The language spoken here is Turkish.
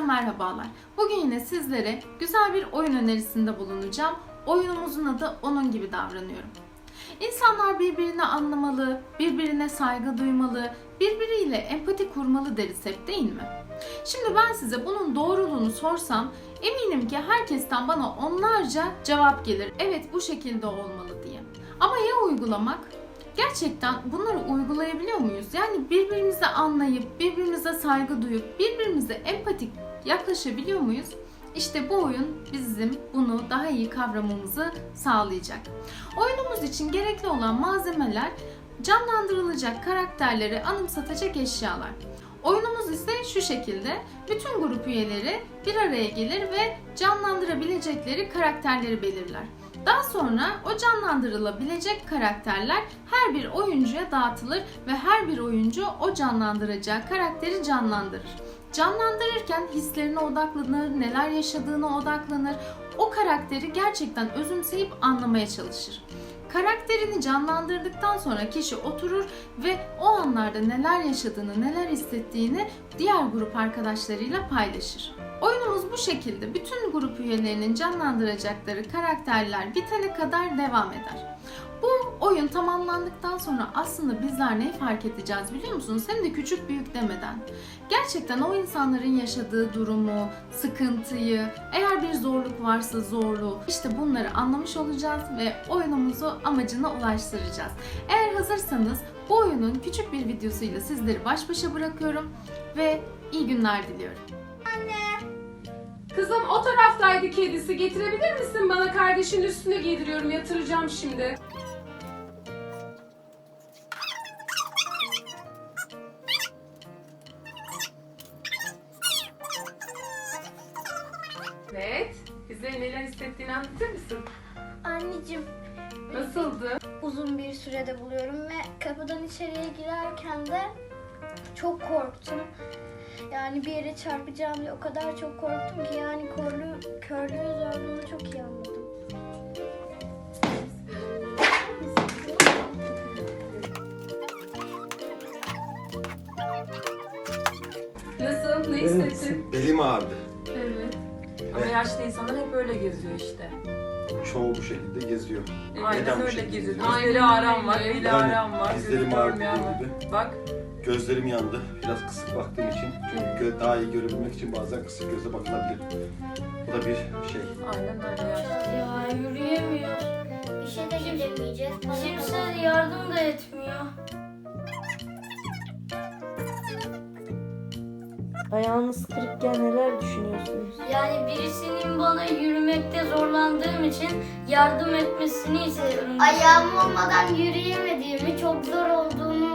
merhabalar. Bugün yine sizlere güzel bir oyun önerisinde bulunacağım. Oyunumuzun adı Onun gibi davranıyorum. İnsanlar birbirini anlamalı, birbirine saygı duymalı, birbiriyle empati kurmalı deriz hep değil mi? Şimdi ben size bunun doğruluğunu sorsam eminim ki herkesten bana onlarca cevap gelir. Evet bu şekilde olmalı diye. Ama ya uygulamak? Gerçekten bunları uygulayabiliyor muyuz? Yani birbirimizi anlayıp, birbirimize saygı duyup, birbirimize empatik yaklaşabiliyor muyuz? İşte bu oyun bizim bunu daha iyi kavramamızı sağlayacak. Oyunumuz için gerekli olan malzemeler canlandırılacak karakterleri anımsatacak eşyalar. Oyunumuz ise şu şekilde. Bütün grup üyeleri bir araya gelir ve canlandırabilecekleri karakterleri belirler. Daha sonra o canlandırılabilecek karakterler her bir oyuncuya dağıtılır ve her bir oyuncu o canlandıracağı karakteri canlandırır. Canlandırırken hislerine odaklanır, neler yaşadığına odaklanır. O karakteri gerçekten özümseyip anlamaya çalışır. Karakterini canlandırdıktan sonra kişi oturur ve o anlarda neler yaşadığını, neler hissettiğini diğer grup arkadaşlarıyla paylaşır. Oyunumuz bu şekilde bütün grup üyelerinin canlandıracakları karakterler bitene kadar devam eder. Oyun tamamlandıktan sonra aslında bizler neyi fark edeceğiz biliyor musunuz? Hem de küçük büyük demeden. Gerçekten o insanların yaşadığı durumu, sıkıntıyı, eğer bir zorluk varsa zorluğu, işte bunları anlamış olacağız ve oyunumuzu amacına ulaştıracağız. Eğer hazırsanız bu oyunun küçük bir videosuyla sizleri baş başa bırakıyorum ve iyi günler diliyorum. Kızım o taraftaydı kedisi. Getirebilir misin bana? Kardeşin üstüne giydiriyorum. Yatıracağım şimdi. Evet. Bize neler hissettiğini anlatır mısın? Anneciğim Nasıldı? uzun bir sürede buluyorum ve kapıdan içeriye girerken de çok korktum. Yani bir yere çarpacağım diye o kadar çok korktum ki yani körlüğü, körlüğü zorluğunu çok iyi anladım. Nasıl? Ne hissettin? Belim ağrıdı. Evet. Ama yaşlı insanlar hep öyle geziyor işte. Çoğu bu şekilde geziyor. Aynen Neden bu öyle şekilde geziyor. geziyor? Ağrım var, beli Yani ağrım var, dizlerim gözü ağrıdı görmeyen var. gibi. Bak, Gözlerim yandı. Biraz kısık baktığım için. Çünkü gö- daha iyi görebilmek için bazen kısık gözle bakılabilir. Bu da bir şey. aynen öyle yaşlı. Ya yürüyemiyor. İşe de gidemeyeceğiz. Kimse yardım da etmiyor. Ayağınız kırıkken neler düşünüyorsunuz? Yani birisinin bana yürümekte zorlandığım için yardım etmesini istiyorum. Ayağım olmadan yürüyemediğimi, çok zor olduğunu